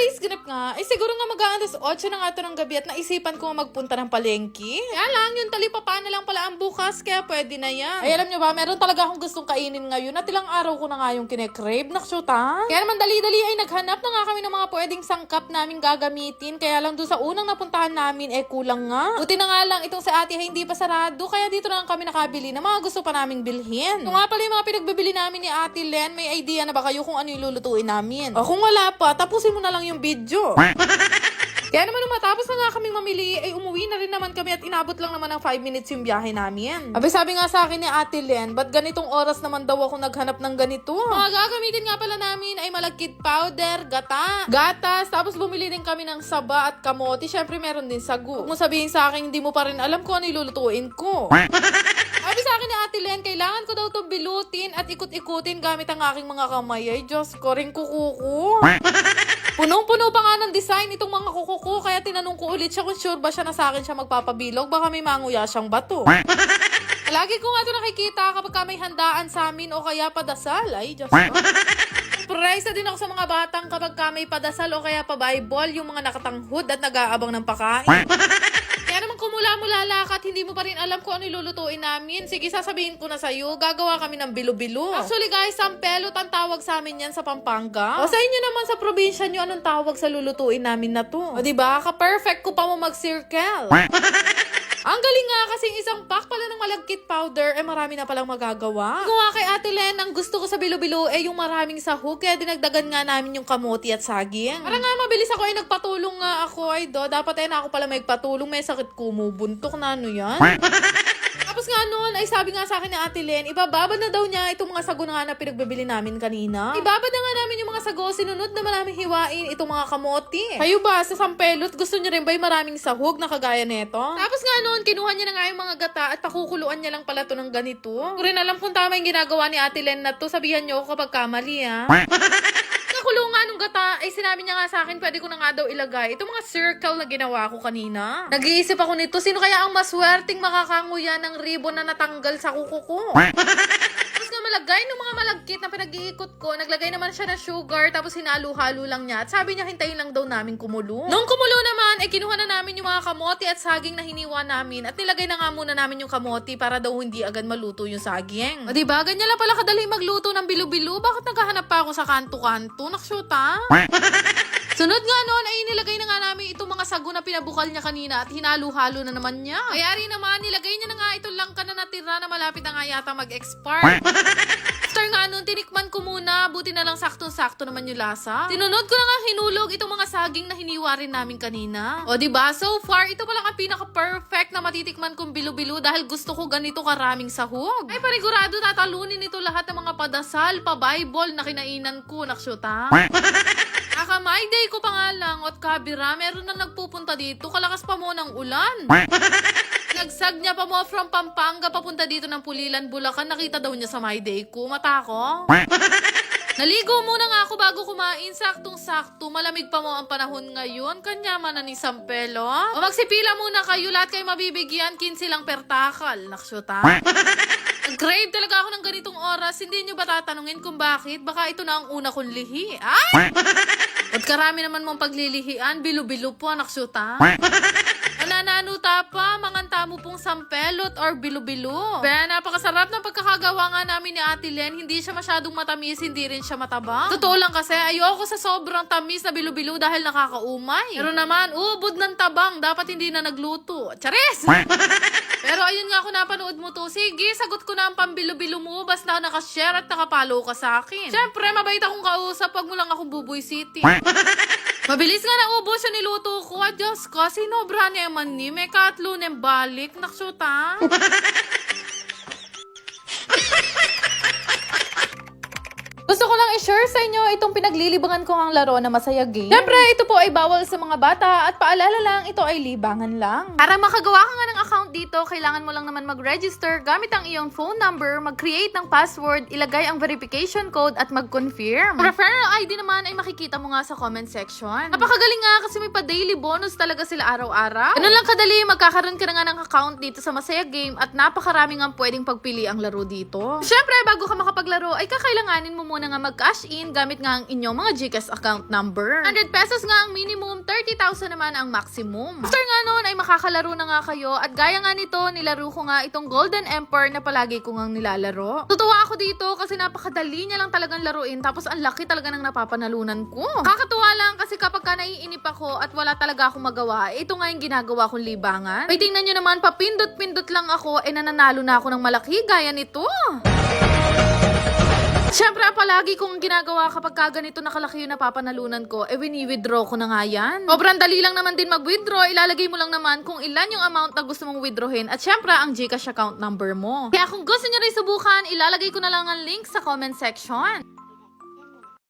today's ganap nga, ay siguro nga mag-aandas 8 na nga ito ng gabi at naisipan ko magpunta ng palengke. Kaya lang, yung talipapa na lang pala ang bukas, kaya pwede na yan. Ay, alam nyo ba, meron talaga akong gustong kainin ngayon at ilang araw ko na nga yung kinekrave. Naksyuta. Kaya naman dali-dali ay naghanap na nga kami ng mga pwedeng sangkap namin gagamitin. Kaya lang doon sa unang napuntahan namin, eh kulang nga. Buti na nga lang, itong si ate ay hindi pa sarado, kaya dito na lang kami nakabili ng mga gusto pa naming bilhin. Kung nga pala yung mga pinagbibili namin ni ate Len, may idea na ba kayo kung ano yung lulutuin namin? O kung wala pa, tapusin mo na lang yung video. Kaya naman nung matapos na nga kaming mamili, ay umuwi na rin naman kami at inabot lang naman ng 5 minutes yung biyahe namin. Abi sabi nga sa akin ni Ate Len, ba't ganitong oras naman daw ako naghanap ng ganito? Mga gagamitin nga pala namin ay malagkit powder, gata, gatas, tapos bumili din kami ng saba at kamote. Syempre meron din sagu. Kung mo sabihin sa akin, hindi mo pa rin alam kung ano ilulutuin ko. Sabi sa akin ni Ate Len, kailangan ko daw itong bilutin at ikut-ikutin gamit ang aking mga kamay. Ay, Diyos ko, rin kukuko. Punong-puno pa nga ng design itong mga kukuko, kaya tinanong ko ulit siya kung sure ba siya na sa akin siya magpapabilog, baka may manguya siyang bato. Lagi ko nga ito nakikita kapag ka may handaan sa amin o kaya padasal. Ay, Diyos ko. Surprise din ako sa mga batang kapag ka may padasal o kaya pa-Bible, yung mga nakatanghod at nag-aabang ng pakain. Kumula-mula lakat, hindi mo pa rin alam kung ano ilulutuin namin. Sige, sasabihin ko na sa'yo, gagawa kami ng bilo-bilo. Actually guys, sampelot ang tawag sa amin yan sa Pampanga. O sa inyo naman sa probinsya nyo, anong tawag sa lulutuin namin na to? O diba, ka-perfect ko pa mo mag-circle. Ang galing nga kasi isang pack powder, eh marami na palang magagawa. Kung nga kay Ate Len, ang gusto ko sa bilo-bilo eh yung maraming sahog, kaya dinagdagan nga namin yung kamote at saging. Para nga mabilis ako ay nagpatulong nga ako ay do. Dapat ay na ako pala may patulong, may sakit kumubuntok na ano yan. Tapos nga noon, ay sabi nga sa akin ni Ate Len, ibababad na daw niya itong mga sago na nga na pinagbibili namin kanina. Ibabad na nga namin yung mga sago, sinunod na maraming hiwain itong mga kamote. Kayo ba, sa Sampelot, gusto niyo rin ba yung maraming sahog na kagaya neto? Tapos nga noon, kinuha niya na nga yung mga gata at pakukuluan niya lang pala to ng ganito. Ko rin alam kung tama yung ginagawa ni Ate Len na to. Sabihan niyo ako kapag kamali, ha? Nga nung gata, ay sinabi niya nga sa akin, pwede ko na nga daw ilagay. Itong mga circle na ginawa ko kanina. Nag-iisip ako nito, sino kaya ang maswerteng makakanguya ng ribbon na natanggal sa kuko ko? Malagay ng mga malagkit na pinag-iikot ko, naglagay naman siya ng sugar, tapos hinalo-halo lang niya. At sabi niya, hintayin lang daw namin kumulo. Nung kumulo naman, eh kinuha na namin yung mga kamote at saging na hiniwa namin. At nilagay na nga muna namin yung kamote para daw hindi agad maluto yung saging. O diba, ganyan lang pala kadali magluto ng bilo-bilo. Bakit naghahanap pa ako sa kanto-kanto? Naksyuta? Sunod nga noon ay nilagay na nga namin itong mga sago na pinabukal niya kanina at hinalo-halo na naman niya. Kaya rin naman, nilagay niya na nga na natira na malapit na nga yata mag-expire. After nga nun, tinikman ko muna. Buti na lang saktong-sakto naman yung lasa. Tinunod ko na nga hinulog itong mga saging na hiniwa rin namin kanina. O ba So far, ito pa lang ang pinaka-perfect na matitikman kong bilo-bilo dahil gusto ko ganito karaming sahog. Ay, panigurado tatalunin ito lahat ng mga padasal, pa-Bible na kinainan ko. Naksyuta. Aka, my day ko pa nga lang at kabira, meron na nagpupunta dito. Kalakas pa mo ng ulan. Nagsag niya pa mo from Pampanga papunta dito ng Pulilan, Bulacan. Nakita daw niya sa my day ko. Mata ko. Naligo muna nga ako bago kumain. Saktong-sakto. Malamig pa mo ang panahon ngayon. Kanya man na ni Sampelo. O magsipila muna kayo. Lahat kayo mabibigyan. 15 lang per takal. Naksyuta. Crave talaga ako ng ganitong oras. Hindi nyo ba tatanungin kung bakit? Baka ito na ang una kong lihi. Ay! At karami naman mong paglilihian. Bilo-bilo po, naksyuta. Nanananuta pa, manganta mo pong sampelot or bilo-bilo. Kaya napakasarap ng pagkakagawa nga namin ni Ate Len. Hindi siya masyadong matamis, hindi rin siya matabang. Totoo lang kasi, ayoko sa sobrang tamis na bilo-bilo dahil nakakaumay. Pero naman, ubod ng tabang, dapat hindi na nagluto. Charis! Pero ayun nga kung napanood mo to, sige, sagot ko na ang pambilo-bilo mo, basta nakashare at nakapalo ka sa akin. Siyempre, mabait akong kausap, wag mo lang akong buboy city. Mabilis nga naubos yung niluto ko. Ah, Diyos ko, sinobra niya man ni. May katlo ng balik. Naksuta. ko lang i-share sa inyo itong pinaglilibangan ko ang laro na Masaya Game. Siyempre, ito po ay bawal sa mga bata at paalala lang, ito ay libangan lang. Para makagawa ka nga ng account dito, kailangan mo lang naman mag-register gamit ang iyong phone number, mag-create ng password, ilagay ang verification code at mag-confirm. Referral ID naman ay makikita mo nga sa comment section. Napakagaling nga kasi may pa-daily bonus talaga sila araw-araw. Ganun lang kadali, magkakaroon ka na nga ng account dito sa Masaya Game at napakarami nga pwedeng pagpili ang laro dito. Siyempre, bago ka makapaglaro, ay kakailanganin mo muna na nga mag-cash in gamit nga ang inyong mga GCash account number. 100 pesos nga ang minimum, 30,000 naman ang maximum. After nga noon ay makakalaro na nga kayo at gaya nga nito, nilaro ko nga itong Golden Emperor na palagi ko nga nilalaro. Tutuwa ako dito kasi napakadali niya lang talagang laruin tapos ang laki talaga ng napapanalunan ko. Kakatuwa lang kasi kapag ka naiinip ako at wala talaga akong magawa, ito nga yung ginagawa kong libangan. Ay tingnan nyo naman, papindot-pindot lang ako, eh nananalo na ako ng malaki gaya nito. Siyempre, palagi kong ginagawa kapag ka ganito nakalaki yung napapanalunan ko, eh wini-withdraw ko na nga yan. Sobrang dali lang naman din mag-withdraw, ilalagay mo lang naman kung ilan yung amount na gusto mong withdrawin at syempre ang Gcash account number mo. Kaya kung gusto nyo rin subukan, ilalagay ko na lang ang link sa comment section.